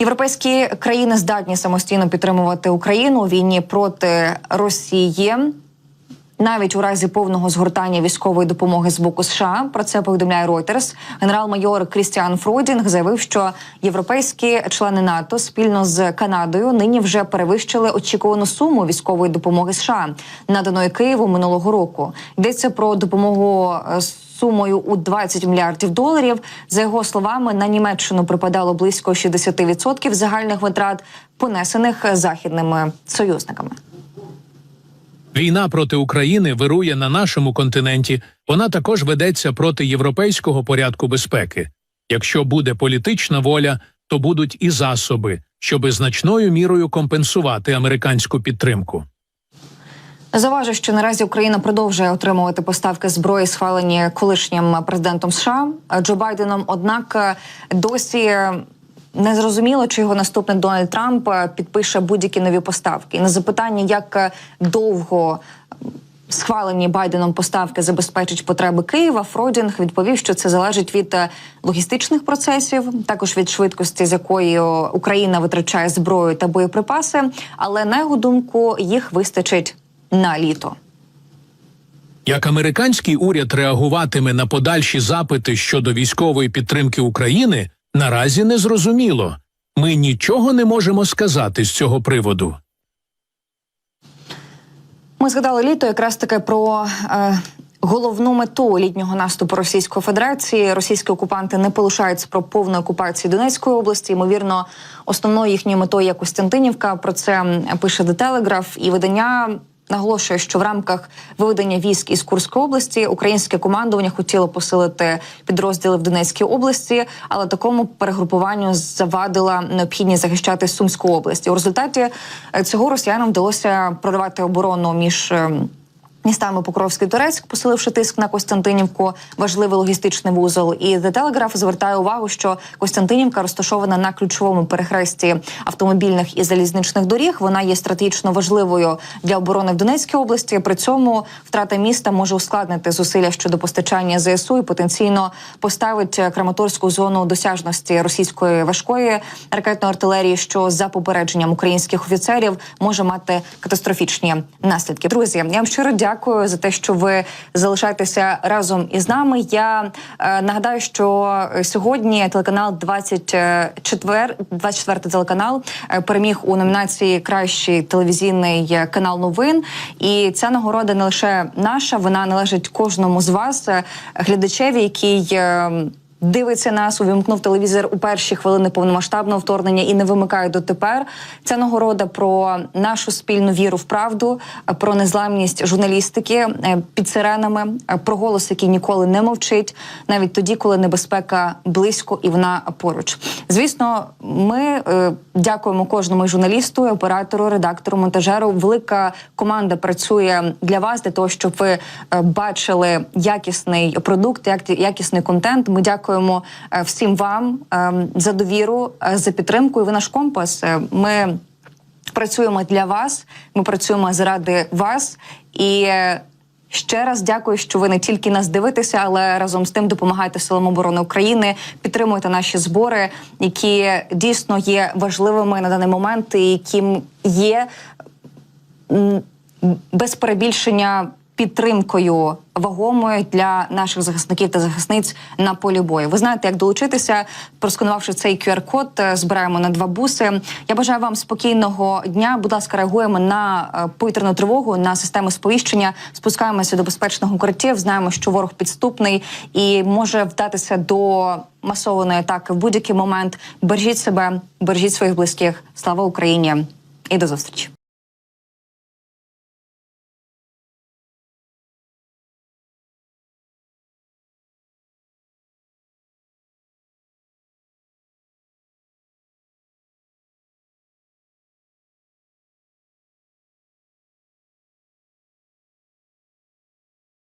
Європейські країни здатні самостійно підтримувати Україну у війні проти Росії. Навіть у разі повного згортання військової допомоги з боку США про це повідомляє Reuters. Генерал-майор Крістіан Фройдінг заявив, що європейські члени НАТО спільно з Канадою нині вже перевищили очікувану суму військової допомоги США, наданої Києву минулого року. Йдеться про допомогу е, сумою у 20 мільярдів доларів. За його словами, на Німеччину припадало близько 60% загальних витрат, понесених західними союзниками. Війна проти України вирує на нашому континенті. Вона також ведеться проти європейського порядку безпеки. Якщо буде політична воля, то будуть і засоби, щоби значною мірою компенсувати американську підтримку. Заважу, що наразі Україна продовжує отримувати поставки зброї, схвалені колишнім президентом США Джо Байденом. Однак досі не зрозуміло, чи його наступник Дональд Трамп підпише будь-які нові поставки. На запитання, як довго схвалені Байденом поставки забезпечить потреби Києва, Фройдінг відповів, що це залежить від логістичних процесів, також від швидкості, з якою Україна витрачає зброю та боєприпаси. Але на його думку їх вистачить на літо. Як американський уряд реагуватиме на подальші запити щодо військової підтримки України, наразі не зрозуміло. Ми нічого не можемо сказати з цього приводу. Ми згадали літо якраз таки про е, головну мету літнього наступу Російської Федерації. Російські окупанти не полишаються про повну окупацію Донецької області. Ймовірно, основною їхньою метою є Костянтинівка. Про це пише The Telegraph. і видання. Наголошує, що в рамках виведення військ із Курської області українське командування хотіло посилити підрозділи в Донецькій області, але такому перегрупуванню завадила необхідність захищати Сумську область. У результаті цього росіянам вдалося проривати оборону між. Містами Покровський Турецьк, посиливши тиск на Костянтинівку, важливий логістичний вузол. І The Telegraph звертає увагу, що Костянтинівка розташована на ключовому перехресті автомобільних і залізничних доріг. Вона є стратегічно важливою для оборони в Донецькій області. При цьому втрата міста може ускладнити зусилля щодо постачання ЗСУ і потенційно поставить Краматорську зону досяжності російської важкої ракетної артилерії, що за попередженням українських офіцерів може мати катастрофічні наслідки. Друзі, я вам щиро дякую за те, що ви залишаєтеся разом із нами. Я е, нагадаю, що сьогодні телеканал 24, 24 телеканал е, переміг у номінації Кращий телевізійний канал новин. І ця нагорода не лише наша, вона належить кожному з вас, е, глядачеві, який. Дивиться нас, увімкнув телевізор у перші хвилини повномасштабного вторгнення і не вимикає дотепер. Ця нагорода про нашу спільну віру в правду, про незламність журналістики е, під сиренами, е, про голос, який ніколи не мовчить, навіть тоді, коли небезпека близько і вона поруч. Звісно, ми е, дякуємо кожному журналісту, оператору, редактору, монтажеру. Велика команда працює для вас, для того, щоб ви бачили якісний продукт, як- якісний контент. Ми дякуємо е, всім вам е, за довіру, е, за підтримку. І ви наш компас. Е, Ми працюємо для вас. Ми працюємо заради вас і. Ще раз дякую, що ви не тільки нас дивитеся, але разом з тим допомагаєте силам оборони України, підтримуєте наші збори, які дійсно є важливими на даний момент, і яким є без перебільшення підтримкою вагомою для наших захисників та захисниць на полі бою. Ви знаєте, як долучитися, просканувавши цей QR-код, е, збираємо на два буси. Я бажаю вам спокійного дня. Будь ласка, реагуємо на е, повітряну тривогу, на системи сповіщення. Спускаємося до безпечних укриттів. Знаємо, що ворог підступний і може вдатися до масованої атаки в будь-який момент. Бережіть себе, бережіть своїх близьких. Слава Україні і до зустрічі.